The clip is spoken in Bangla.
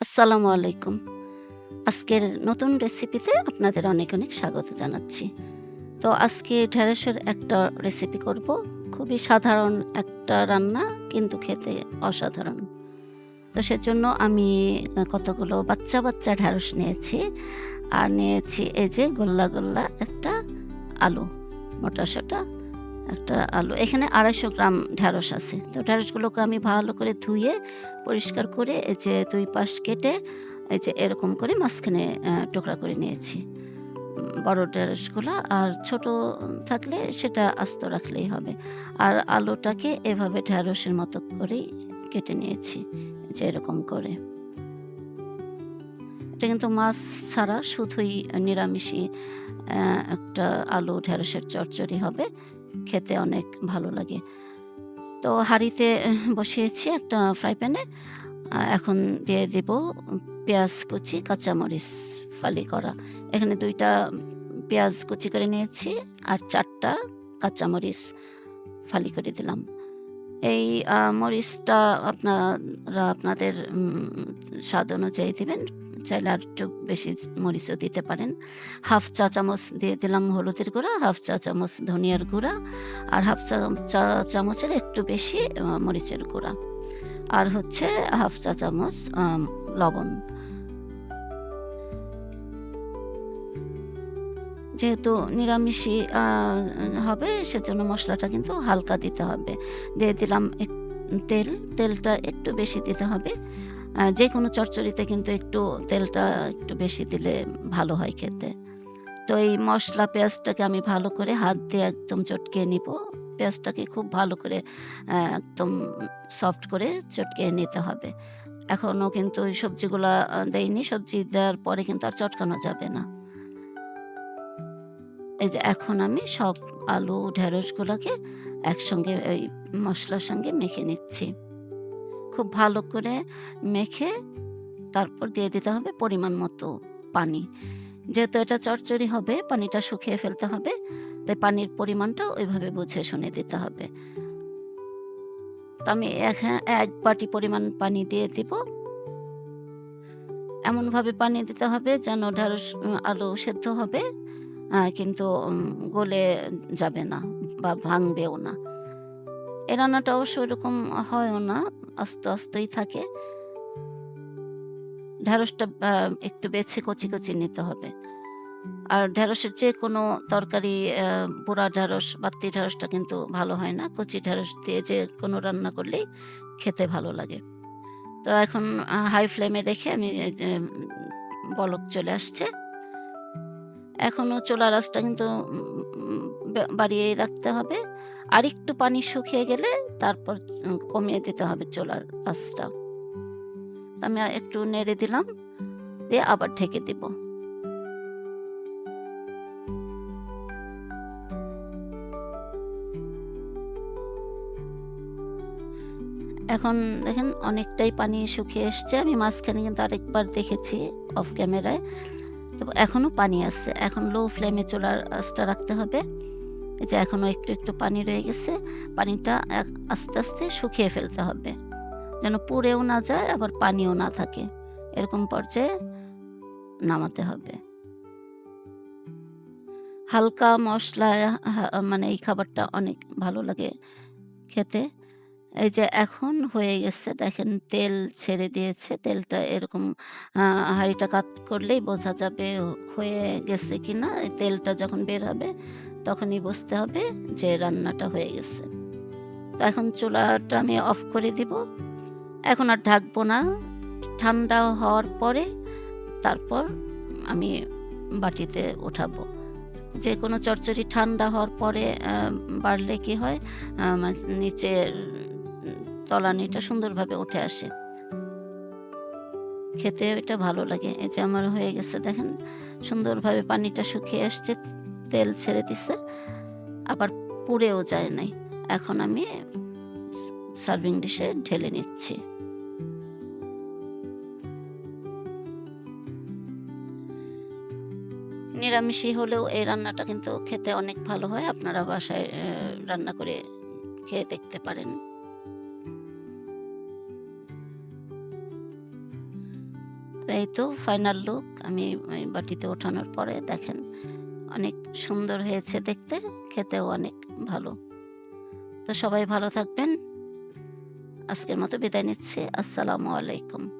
আসসালামু আলাইকুম। আজকের নতুন রেসিপিতে আপনাদের অনেক, অনেক স্বাগত জানাচ্ছি। তো আজকে ঢেঁড়সের একটা রেসিপি করব। খুবই সাধারণ একটা রান্না কিন্তু খেতে অসাধারণ। তো সেজন্য আমি কতগুলো বাচ্চা, বাচ্চা ঢেঁড়স নিয়েছি। আর নিয়েছি এই যে গোল্লা, গোল্লা একটা আলু, মোটা-সোটা একটা আলু। এখানে ২৫০ গ্রাম ঢ্যাঁড়স আছে। তো ঢেঁড়সগুলোকে আমি ভালো করে ধুয়ে পরিষ্কার করে এই যে দুই পাশ কেটে এই যে এরকম করে মাঝখানে টুকরা করে নিয়েছি। বড় ঢেঁড়সগুলা আর ছোট থাকলে সেটা আস্ত রাখলেই হবে। আর আলুটাকে এভাবে ঢ্যাঁড়সের মতো করেই কেটে নিয়েছি। যে এরকম করে। এটা কিন্তু মাছ ছাড়া শুধুই নিরামিষই একটা আলু ঢেঁড়সের চচ্চড়ি হবে। খেতে অনেক ভালো লাগে। তো হাঁড়িতে বসিয়েছি একটা ফ্রাই প্যানে। এখন দিয়ে দিব পেঁয়াজ কুচি, কাঁচামরিচ ফালি করা। এখানে দুইটা পেঁয়াজ কুচি করে নিয়েছি আর চারটা কাঁচামরিচ ফালি করে দিলাম। এই মরিচটা আপনারা আপনাদের স্বাদ অনুযায়ী দিবেন। চাইলে আর একটু বেশি মরিচও দিতে পারেন। হাফ চা চামচ দিয়ে দিলাম হলুদের গুঁড়া, হাফ চা চামচ ধনিয়ার গুঁড়া আর হাফ চা চা চামচের একটু বেশি মরিচের গুঁড়া। আর হচ্ছে হাফ চা চামচ লবণ। যেহেতু নিরামিষই হবে সেজন্য মশলাটা কিন্তু হালকা দিতে হবে। দিয়ে দিলাম তেল, তেলটা একটু বেশি দিতে হবে। আ যেকোনো চচ্চড়িতে কিন্তু একটু তেলটা একটু বেশি দিলে ভালো হয় খেতে। তো এই মশলা পেঁয়াজটাকে আমি ভালো করে হাত দিয়ে একদম চটকে নিব। পেঁয়াজটাকে খুব ভালো করে একদম সফট করে চটকে নিতে হবে। এখনও কিন্তু ওই সবজিগুলা আ দেইনি। সবজি দেওয়ার পরে কিন্তু আর চটকানো যাবে না। এই যে এখন আমি সব আলু, ঢেঁড়সগুলাকে একসঙ্গে ওই মশলার সঙ্গে মেখে নিচ্ছি। খুব ভালো করে মেখে তারপর দিয়ে দিতে হবে পরিমাণ মতো পানি। যেহেতু এটা চচ্চড়ি হবে, পানিটা শুকিয়ে ফেলতে হবে। তাই পানির পরিমাণটা ওইভাবে বুঝে শুনে দিতে হবে। তো আমি এখা ১ বাটি পরিমাণ পানি দিয়ে দিব। এমনভাবে পানি দিতে হবে যেন ঢেঁড়স আলু সেদ্ধ হবে কিন্তু গলে যাবে না বা ভাঙবেও না। এই রান্নাটা অবশ্য ওরকম হয়ও না। আস্ত, আস্তই থাকে। ঢেঁড়সটা একটু বেছে কচি, কচি নিতে হবে। আর ঢেঁড়সের যেকোনো তরকারি অ্যা বুড়া ঢেঁড়স, বাত্তি ঢেঁড়সটা কিন্তু ভালো হয় না। কচি ঢেঁড়স দিয়ে যে কোনো রান্না করলেই খেতে ভালো লাগে। তো এখন হাই ফ্লেমে রেখে আমি যে বলক চলে আসছে। এখনও চোলা আঁচটা কিন্তু উম বা বাড়িয়েই রাখতে হবে। আরেকটু পানি শুকিয়ে গেলে তারপর কমিয়ে দিতে হবে চুলার আঁচটা। আমি একটু নেড়ে দিলাম। দিয়ে আবার ঢেকে দিব। এখন দেখেন অনেকটাই পানি শুকিয়ে এসছে। আমি মাঝখানে কিন্তু আরেকবার দেখেছি অফ ক্যামেরায়। তো এখনও পানি আছে। এখন লো ফ্লেমে চুলার আঁচটা রাখতে হবে। এই যে এখনও একটু, একটু পানি রয়ে গেছে। পানিটা আস্তে, আস্তে শুকিয়ে ফেলতে হবে। যেন পুড়েও না যায় আবার পানিও না থাকে। এরকম পর্যায়ে নামাতে হবে। হালকা মসলায় হা মানে এই খাবারটা অনেক ভালো লাগে খেতে। এই যে এখন হয়ে গেছে দেখেন তেল ছেড়ে দিয়েছে। তেলটা এরকম হাঁড়িটা কাত করলেই বোঝা যাবে হয়ে গেছে কিনা। এই তেলটা যখন বের হবে তখনই বুঝতে হবে যে রান্নাটা হয়ে গেছে। তো এখন চুলাটা আমি অফ করে দিব। এখন আর ঢাকবো না। ঠান্ডা হওয়ার পরে তারপর আমি বাটিতে উঠাবো। যেকোনো চচ্চড়ি ঠান্ডা হওয়ার পরে বাড়লে কি হয়, আ মা নিচের তলানিটা সুন্দরভাবে উঠে আসে। খেতে এটা ভালো লাগে। এই যে আমার হয়ে গেছে, দেখেন, সুন্দরভাবে পানিটা শুকিয়ে আসছে। তেল ছেড়ে দিছে। আবার পুড়েও যায় নাই। এখন আমি সার্ভিং ডিশে ঢেলে নিচ্ছি। নিরামিষই হলেও এই রান্নাটা কিন্তু খেতে অনেক ভালো হয়। আপনারা বাসায় রান্না করে খেয়ে দেখতে পারেন। এই তো ফাইনাল লুক আমি বাটিতে ওঠানোর পরে দেখেন অনেক সুন্দর হয়েছে দেখতে, খেতেও অনেক ভালো। তো সবাই ভালো থাকবেন। আজকের মতো বিদায় নিচ্ছে। আসসালামু আলাইকুম।